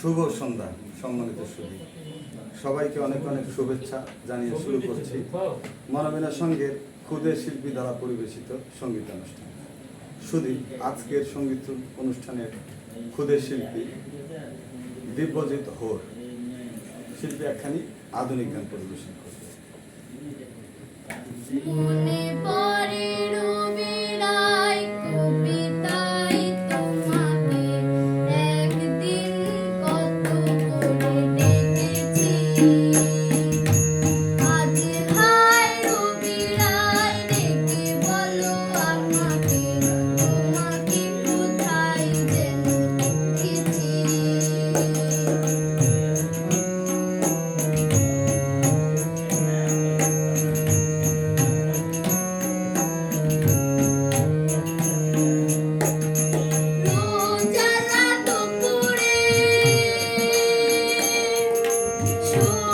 শুভ সন্ধ্যা, সম্মানিত সুদী সবাইকে অনেক অনেক শুভেচ্ছা জানিয়ে শুরু করছি মনোবিনা সঙ্গের ক্ষুদে শিল্পী দ্বারা পরিবেশিত সংগীত অনুষ্ঠান সুদী আজকের সংগীত অনুষ্ঠানের ক্ষুদে শিল্পী দিব্যজিৎ হোর। শিল্পী একখানি আধুনিক গান পরিবেশন পড়ে 你说